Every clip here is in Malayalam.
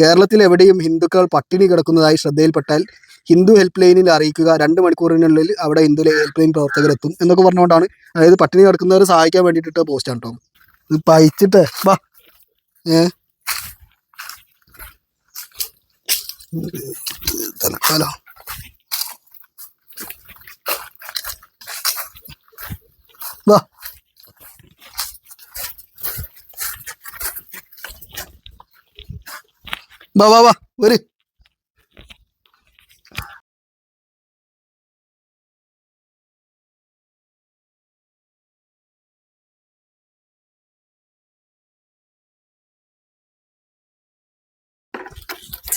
കേരളത്തിൽ എവിടെയും ഹിന്ദുക്കൾ പട്ടിണി കിടക്കുന്നതായി ശ്രദ്ധയിൽപ്പെട്ടാൽ ഹിന്ദു ഹെൽപ്പ് ലൈനിൽ അറിയിക്കുക. രണ്ട് മണിക്കൂറിനുള്ളിൽ അവിടെ ഹിന്ദു ഹെൽപ്പ് ലൈൻ പ്രവർത്തകർ എത്തും എന്നൊക്കെ പറഞ്ഞുകൊണ്ടാണ് അതായത് പട്ടിണി കിടക്കുന്നവരെ സഹായിക്കാൻ വേണ്ടിയിട്ട് പോസ്റ്റാണ് കേട്ടോ ഇത് പയച്ചിട്ട് വാ. ഏ? തൽക്കാലം വാ വാ വാ വാ വര്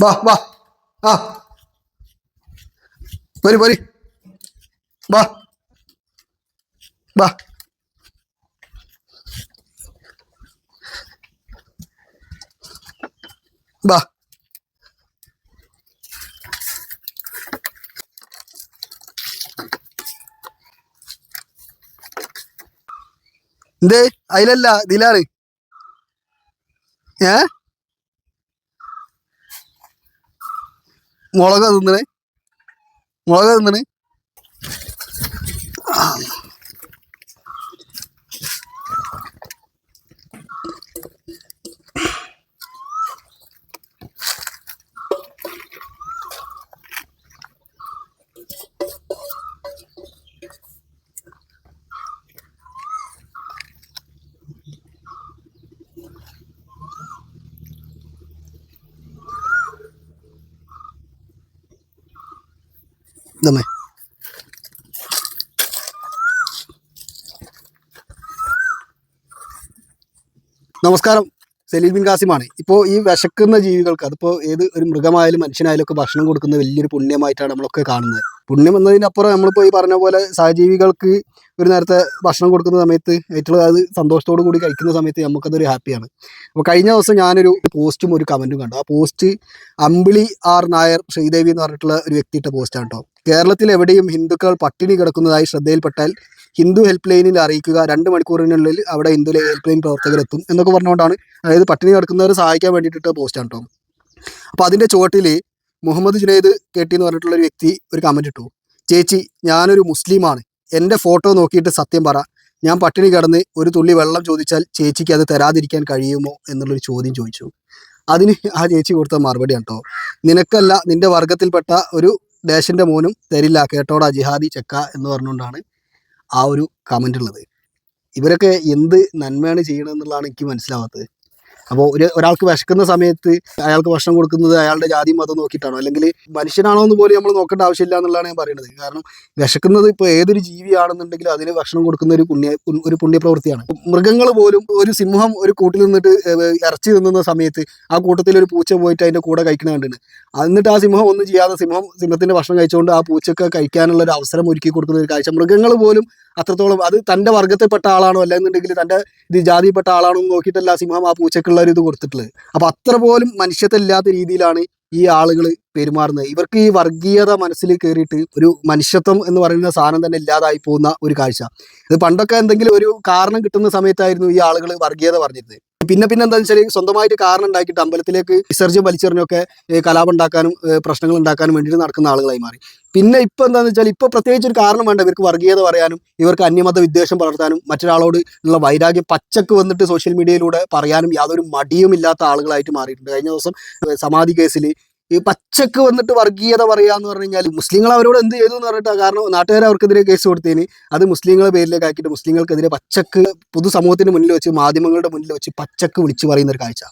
വാ വാ ആ വരി വരി വാ വാ വാ എന്തേ? അതിലല്ല ഇതിലാണ്. ഏ? മുളക് തിന്നണേ. മുളക് തിന്നണേ. ഇതമ്മേ. നമസ്കാരം. സലീൽ ബിൻ കാസിമാണ് ഇപ്പോൾ ഈ വിശക്കുന്ന ജീവികൾക്ക് അതിപ്പോൾ ഏത് ഒരു മൃഗമായാലും മനുഷ്യനായാലും ഒക്കെ ഭക്ഷണം കൊടുക്കുന്ന വലിയൊരു പുണ്യമായിട്ടാണ് നമ്മളൊക്കെ കാണുന്നത്. പുണ്യം എന്നതിനപ്പുറം നമ്മളിപ്പോൾ ഈ പറഞ്ഞ പോലെ സഹജീവികൾക്ക് ഒരു നേരത്തെ ഭക്ഷണം കൊടുക്കുന്ന സമയത്ത് ഏറ്റവും അത് സന്തോഷത്തോടു കൂടി കഴിക്കുന്ന സമയത്ത് നമുക്കതൊരു ഹാപ്പിയാണ്. അപ്പോൾ കഴിഞ്ഞ ദിവസം ഞാനൊരു പോസ്റ്റും ഒരു കമന്റും കണ്ടു. ആ പോസ്റ്റ് അമ്പിളി ആർ നായർ ശ്രീദേവി എന്ന് പറഞ്ഞിട്ടുള്ള ഒരു വ്യക്തിയുടെ പോസ്റ്റാണ് കേട്ടോ കേരളത്തിൽ എവിടെയും ഹിന്ദുക്കൾ പട്ടിണി കിടക്കുന്നതായി ശ്രദ്ധയിൽപ്പെട്ടാൽ ഹിന്ദു ഹെൽപ്പ് ലൈനിൽ അറിയിക്കുക രണ്ട് മണിക്കൂറിനുള്ളിൽ അവിടെ ഹിന്ദു ഹെൽപ്പ് ലൈൻ പ്രവർത്തകരെത്തും എന്നൊക്കെ പറഞ്ഞുകൊണ്ടാണ് അതായത് പട്ടിണി കിടക്കുന്നവരെ സഹായിക്കാൻ വേണ്ടിയിട്ട് പോസ്റ്റാണ് കേട്ടോ അപ്പോൾ അതിന്റെ ചുവട്ടിൽ മുഹമ്മദ് ജുനൈദ് കെട്ടി എന്ന് പറഞ്ഞിട്ടുള്ള ഒരു വ്യക്തി ഒരു കമന്റ് ഇട്ടു. ചേച്ചി ഞാനൊരു മുസ്ലിമാണ്. എന്റെ ഫോട്ടോ നോക്കിയിട്ട് സത്യം പറ. ഞാൻ പട്ടിണി കിടന്ന് ഒരു തുള്ളി വെള്ളം ചോദിച്ചാൽ ചേച്ചിക്ക് അത് തരാതിരിക്കാൻ കഴിയുമോ? എന്നുള്ളൊരു ചോദ്യം ചോദിച്ചു. അതിന് ആ ചേച്ചി കൊടുത്ത മറുപടി കേട്ടോ നിനക്കല്ല നിന്റെ വർഗത്തിൽപ്പെട്ട ഒരു ദേശന്റെ മോനും തരില്ല. കേട്ടോടാ ജിഹാദി ചെക്ക എന്ന് പറഞ്ഞുകൊണ്ടാണ് ആ ഒരു കമന്റ് ഉള്ളത് ഇവരൊക്കെ എന്ത് നന്മയാണ് ചെയ്യണമെന്നുള്ളതാണ് എനിക്ക് മനസ്സിലാവാത്തത്. അപ്പോൾ ഒരു ഒരാൾക്ക് വിശക്കുന്ന സമയത്ത് അയാൾക്ക് ഭക്ഷണം കൊടുക്കുന്നത് അയാളുടെ ജാതി മതം നോക്കിയിട്ടാണോ? അല്ലെങ്കിൽ മനുഷ്യനാണോ എന്ന് പോലും നമ്മൾ നോക്കേണ്ട ആവശ്യമില്ല എന്നുള്ളതാണ് ഞാൻ പറയുന്നത്. കാരണം വിശക്കുന്നത് ഇപ്പോൾ ഏതൊരു ജീവിയാണെന്നുണ്ടെങ്കിലും അതിന് ഭക്ഷണം കൊടുക്കുന്ന ഒരു പുണ്യ ഒരു പുണ്യപ്രവൃത്തിയാണ്. മൃഗങ്ങൾ പോലും ഒരു സിംഹം ഒരു കൂട്ടിൽ നിന്നിട്ട് ഇറച്ചി തിന്നുന്ന സമയത്ത് ആ കൂട്ടത്തിൽ ഒരു പൂച്ച പോയിട്ട് അതിന്റെ കൂടെ കഴിക്കുന്ന കണ്ടിട്ടുണ്ട്. എന്നിട്ട് ആ സിംഹം ഒന്നും ചെയ്യാതെ സിംഹം സിംഹത്തിന്റെ ഭക്ഷണം കഴിച്ചുകൊണ്ട് ആ പൂച്ചക്ക് കഴിക്കാനുള്ള ഒരു അവസരം ഒരുക്കി കൊടുക്കുന്ന ഒരു കാഴ്ച. മൃഗങ്ങൾ പോലും അത്രത്തോളം അത് തന്റെ വർഗത്തിൽപ്പെട്ട ആളാണോ അല്ലെന്നുണ്ടെങ്കിൽ തന്റെ ഇത് ജാതിയിൽപ്പെട്ട ആളാണോ എന്ന് നോക്കിയിട്ടല്ല സിംഹം ആ പൂച്ചക്കുള്ള ഒരു ഇത് കൊടുത്തിട്ടുള്ളത്. അപ്പൊ അത്ര പോലും മനുഷ്യത്തില്ലാത്ത രീതിയിലാണ് ഈ ആളുകൾ പെരുമാറുന്നത്. ഇവർക്ക് ഈ വർഗീയത മനസ്സിൽ കയറിയിട്ട് ഒരു മനുഷ്യത്വം എന്ന് പറയുന്ന സാധനം തന്നെ ഇല്ലാതായി പോകുന്ന ഒരു കാഴ്ച. ഇത് പണ്ടൊക്കെ എന്തെങ്കിലും ഒരു കാരണം കിട്ടുന്ന സമയത്തായിരുന്നു ഈ ആളുകൾ വർഗീയത പറഞ്ഞിരുന്നത്. പിന്നെ പിന്നെ എന്താണെന്ന് വെച്ചാൽ സ്വന്തമായിട്ട് കാരണം ഉണ്ടാക്കിയിട്ട് അമ്പലത്തിലേക്ക് വിസർജ്യം വലിച്ചെറിഞ്ഞൊക്കെ കലാപം ഉണ്ടാക്കാനും പ്രശ്നങ്ങൾ ഉണ്ടാക്കാനും വേണ്ടിയിട്ട് നടക്കുന്ന ആളുകളായി മാറി. പിന്നെ ഇപ്പൊ എന്താണെന്ന് വെച്ചാൽ ഇപ്പൊ പ്രത്യേകിച്ച് ഒരു കാരണം വേണ്ട. ഇവർക്ക് വർഗീയത പറയാനും ഇവർക്ക് അന്യമത വിദ്വേഷം വളർത്താനും മറ്റൊരാളോട് ഉള്ള വൈരാഗ്യം പച്ചക്ക് വന്നിട്ട് സോഷ്യൽ മീഡിയയിലൂടെ പറയാനും യാതൊരു മടിയും ഇല്ലാത്ത ആളുകളായിട്ട് മാറിയിട്ടുണ്ട്. കഴിഞ്ഞ ദിവസം സമാധി കേസിൽ ഈ പച്ചക്ക് വന്നിട്ട് വർഗീയത പറയാന്ന് പറഞ്ഞു കഴിഞ്ഞാൽ മുസ്ലിങ്ങൾ അവരോട് എന്ത് ചെയ്തു എന്ന് പറഞ്ഞിട്ട്? കാരണം നാട്ടുകാർ അവർക്കെതിരെ കേസ് കൊടുത്തതിന് അത് മുസ്ലിങ്ങളെ പേരിലേക്ക് ആക്കിയിട്ട് മുസ്ലിങ്ങൾക്കെതിരെ പച്ചക്ക് പൊതുസമൂഹത്തിന് മുന്നിൽ വെച്ച് മാധ്യമങ്ങളുടെ മുന്നിൽ വെച്ച് പച്ചക്ക് വിളിച്ചു പറയുന്ന ഒരു കാഴ്ച.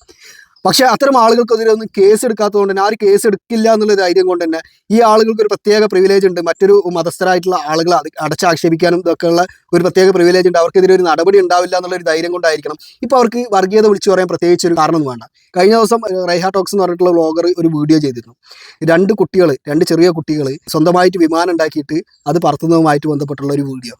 പക്ഷെ അത്തരം ആളുകൾക്കെതിരെ ഒന്നും കേസ് എടുക്കാത്തതുകൊണ്ട് തന്നെ ആര് കേസ് എടുക്കില്ല എന്നുള്ള ധൈര്യം കൊണ്ട് തന്നെ ഈ ആളുകൾക്ക് ഒരു പ്രത്യേക പ്രിവിലേജ് ഉണ്ട്. മറ്റൊരു മതസ്ഥരായിട്ടുള്ള ആളുകളെ അടച്ചാക്ഷേപിക്കാനും ഇതൊക്കെയുള്ള ഒരു പ്രത്യേക പ്രിവിലേജ് ഉണ്ട്. അവർക്കെതിരെ ഒരു നടപടി ഉണ്ടാവില്ല എന്നുള്ള ഒരു ധൈര്യം കൊണ്ടായിരിക്കണം. ഇപ്പോൾ അവർക്ക് വർഗീയത വിളിച്ചു പറയാൻ പ്രത്യേകിച്ച് ഒരു കാരണമൊന്നും വേണ്ട. കഴിഞ്ഞ ദിവസം റൈഹാ ടോക്സ് എന്ന് പറഞ്ഞിട്ടുള്ള വ്ളോഗർ ഒരു വീഡിയോ ചെയ്തിരുന്നു. രണ്ട് കുട്ടികൾ രണ്ട് ചെറിയ കുട്ടികൾ സ്വന്തമായിട്ട് വിമാനം ഉണ്ടാക്കിയിട്ട് അത് പറത്തുന്നതുമായിട്ട് ബന്ധപ്പെട്ടുള്ള ഒരു വീഡിയോ.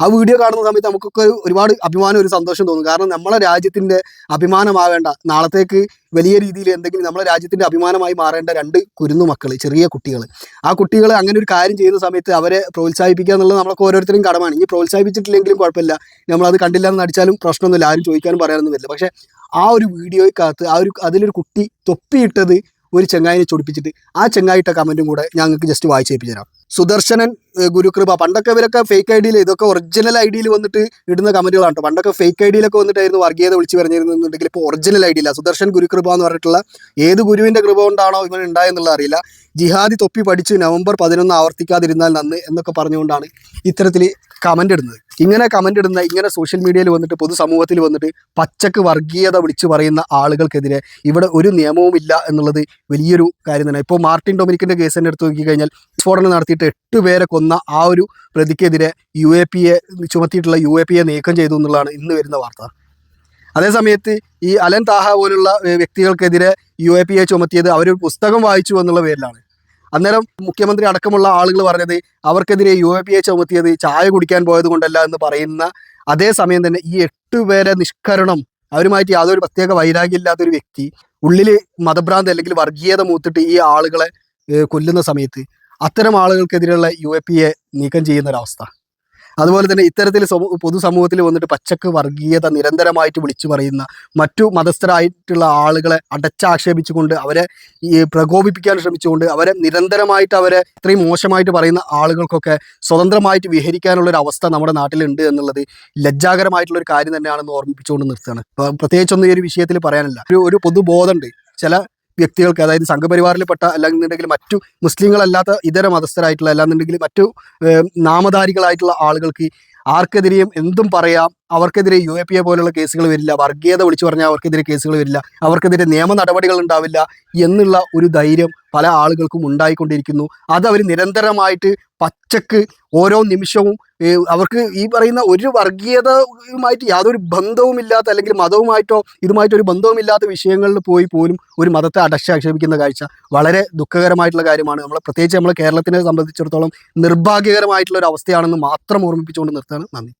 ആ വീഡിയോ കാണുന്ന സമയത്ത് നമുക്കൊക്കെ ഒരു- ഒരുപാട് അഭിമാനം ഒരു സന്തോഷം തോന്നും. കാരണം നമ്മളെ രാജ്യത്തിന്റെ അഭിമാനമാവേണ്ട നാളത്തേക്ക് വലിയ രീതിയിൽ എന്തെങ്കിലും നമ്മളെ രാജ്യത്തിന്റെ അഭിമാനമായി മാറേണ്ട രണ്ട് കുരുന്നു മക്കൾ ചെറിയ കുട്ടികൾ ആ കുട്ടികൾ അങ്ങനെ ഒരു കാര്യം ചെയ്യുന്ന സമയത്ത് അവരെ പ്രോത്സാഹിപ്പിക്കുക എന്നുള്ളത് നമ്മളൊക്കെ ഓരോരുത്തരും കടമാണ്. ഇനി പ്രോത്സാഹിപ്പിച്ചിട്ടില്ലെങ്കിലും കുഴപ്പമില്ല. നമ്മളത് കണ്ടില്ല എന്ന് അടിച്ചാലും പ്രശ്നമൊന്നുമില്ല. ആരും ചോദിക്കാനും പറയാനൊന്നും വരില്ല. പക്ഷേ ആ ഒരു വീഡിയോയ്ക്കകത്ത് ആ ഒരു അതിലൊരു കുട്ടി തൊപ്പിയിട്ടത് ഒരു ചെങ്ങായിനെ ചൊടിപ്പിച്ചിട്ട് ആ ചെങ്ങായിട്ട കമന്റും കൂടെ ഞങ്ങൾക്ക് ജസ്റ്റ് വായിച്ച് കേൾപ്പിച്ചു തരാം സുദർശനൻ ഗുരുകൃപ പണ്ടൊക്കെ ഇവരൊക്കെ ഫേക്ക് ഐ ഡിയിൽ ഇതൊക്കെ ഒറിജിനൽ ഐ ഡിയിൽ വന്നിട്ട് ഇടുന്ന കമന്റുകളാണ് പണ്ടൊക്കെ ഫേക്ക് ഐ ഡിയിലൊക്കെ വന്നിട്ടായിരുന്നു വർഗീയത വിളിച്ച് പറഞ്ഞിരുന്നുണ്ടെങ്കിൽ ഇപ്പോൾ ഒറിജിനൽ ഐ ഡിയില്ല സുദർശൻ ഗുരുകൃപ എന്ന് പറഞ്ഞിട്ടുള്ള ഏത് ഗുരുവിന്റെ കൃപ കൊണ്ടാണോ ഇവൻ ഉണ്ടായെന്നുള്ളത് അറിയില്ല. ജിഹാദി തൊപ്പി പഠിച്ച് നവംബർ പതിനൊന്ന് ആവർത്തിക്കാതിരുന്നാൽ നന്ന് എന്നൊക്കെ പറഞ്ഞുകൊണ്ടാണ് ഇത്തരത്തിൽ കമന്റ് ഇടുന്നത്. ഇങ്ങനെ കമന്റ് ഇടുന്ന ഇങ്ങനെ സോഷ്യൽ മീഡിയയിൽ വന്നിട്ട് പൊതുസമൂഹത്തിൽ വന്നിട്ട് പച്ചക്ക് വർഗീയത വിളിച്ചു പറയുന്ന ആളുകൾക്കെതിരെ ഇവിടെ ഒരു നിയമവും ഇല്ല എന്നുള്ളത് വലിയൊരു കാര്യം തന്നെ ഇപ്പോൾ മാർട്ടിൻ ഡൊമിനിക്കിന്റെ കേസ് തന്നെ എടുത്ത് നോക്കിക്കഴിഞ്ഞാൽ സ്ഫോടനം നടത്തിയിട്ട് എട്ട് പേരെ കൊന്ന ആ ഒരു പ്രതിക്കെതിരെ യു എ പി എ ചുമത്തിയിട്ടുള്ള യു എ പി എ നീക്കം ചെയ്തു എന്നുള്ളതാണ് ഇന്ന് വരുന്ന വാർത്ത. അതേസമയത്ത് ഈ അലൻ താഹ പോലുള്ള വ്യക്തികൾക്കെതിരെ യു എ പി എ ചുമത്തിയത് അവരൊരു പുസ്തകം വായിച്ചു എന്നുള്ള പേരിലാണ്. അന്നേരം മുഖ്യമന്ത്രി അടക്കമുള്ള ആളുകൾ പറഞ്ഞത് അവർക്കെതിരെ യു എ പി എ ചുമത്തിയത് ചായ കുടിക്കാൻ പോയത് കൊണ്ടല്ല എന്ന് പറയുന്ന അതേസമയം തന്നെ ഈ എട്ട് പേരെ നിഷ്കരണം അവരുമായിട്ട് യാതൊരു പ്രത്യേക വൈരാഗ്യമില്ലാത്തൊരു വ്യക്തി ഉള്ളിൽ മതഭ്രാന്ത് അല്ലെങ്കിൽ വർഗീയത മൂത്തിട്ട് ഈ ആളുകളെ കൊല്ലുന്ന സമയത്ത് അത്തരം ആളുകൾക്കെതിരെയുള്ള യു എ പി എ നീക്കം ചെയ്യുന്ന ഒരവസ്ഥ. അതുപോലെ തന്നെ ഇത്തരത്തിൽ സമൂ- പൊതുസമൂഹത്തിൽ വന്നിട്ട് പച്ചക്ക് വർഗീയത നിരന്തരമായിട്ട് വിളിച്ചു പറയുന്ന മറ്റു മതസ്ഥരായിട്ടുള്ള ആളുകളെ അടച്ചാക്ഷേപിച്ചുകൊണ്ട് അവരെ ഈ പ്രകോപിപ്പിക്കാൻ ശ്രമിച്ചുകൊണ്ട് അവരെ നിരന്തരമായിട്ട് അവരെ ഇത്രയും മോശമായിട്ട് പറയുന്ന ആളുകൾക്കൊക്കെ സ്വതന്ത്രമായിട്ട് വിഹരിക്കാനുള്ള ഒരു അവസ്ഥ നമ്മുടെ നാട്ടിലുണ്ട് എന്നുള്ളത് ലജ്ജാകരമായിട്ടുള്ള ഒരു കാര്യം തന്നെയാണെന്ന് ഓർമ്മിപ്പിച്ചുകൊണ്ട് നിർത്തുകയാണ്. പ്രത്യേകിച്ചൊന്നും ഈ ഒരു വിഷയത്തിൽ പറയാനല്ല. ഒരു ഒരു പൊതുബോധമുണ്ട്. ചില വ്യക്തികൾക്ക് അതായത് സംഘപരിവാറിൽപ്പെട്ട അല്ലാന്നുണ്ടെങ്കിൽ മറ്റു മുസ്ലിങ്ങളല്ലാത്ത ഇതര മതസ്ഥരായിട്ടുള്ള അല്ലാന്നുണ്ടെങ്കിൽ മറ്റു നാമധാരികളായിട്ടുള്ള ആളുകൾക്ക് ആർക്കെതിരെയും എന്തും പറയാം. അവർക്കെതിരെ യു എ പി എ പോലുള്ള കേസുകൾ വരില്ല വർഗീയത വിളിച്ചു പറഞ്ഞാൽ അവർക്കെതിരെ കേസുകൾ വരില്ല അവർക്കെതിരെ നിയമ നടപടികൾ ഉണ്ടാവില്ല എന്നുള്ള ഒരു ധൈര്യം പല ആളുകൾക്കും ഉണ്ടായിക്കൊണ്ടിരിക്കുന്നു. അത് അവർ നിരന്തരമായിട്ട് പച്ചക്ക് ഓരോ നിമിഷവും അവർക്ക് ഈ പറയുന്ന ഒരു വർഗീയതയുമായിട്ട് യാതൊരു ബന്ധവുമില്ലാത്ത അല്ലെങ്കിൽ മതവുമായിട്ടോ ഇതുമായിട്ടോ ഒരു ബന്ധവുമില്ലാത്ത വിഷയങ്ങളിൽ പോയി പോലും ഒരു മതത്തെ അടച്ചാക്ഷേപിക്കുന്ന കാഴ്ച വളരെ ദുഃഖകരമായിട്ടുള്ള കാര്യമാണ്. നമ്മൾ പ്രത്യേകിച്ച് നമ്മൾ കേരളത്തിനെ സംബന്ധിച്ചിടത്തോളം നിർഭാഗ്യകരമായിട്ടുള്ള ഒരു അവസ്ഥയാണെന്ന് മാത്രം ഓർമ്മിപ്പിച്ചുകൊണ്ട് നിർത്തുകയാണ്. നന്ദി.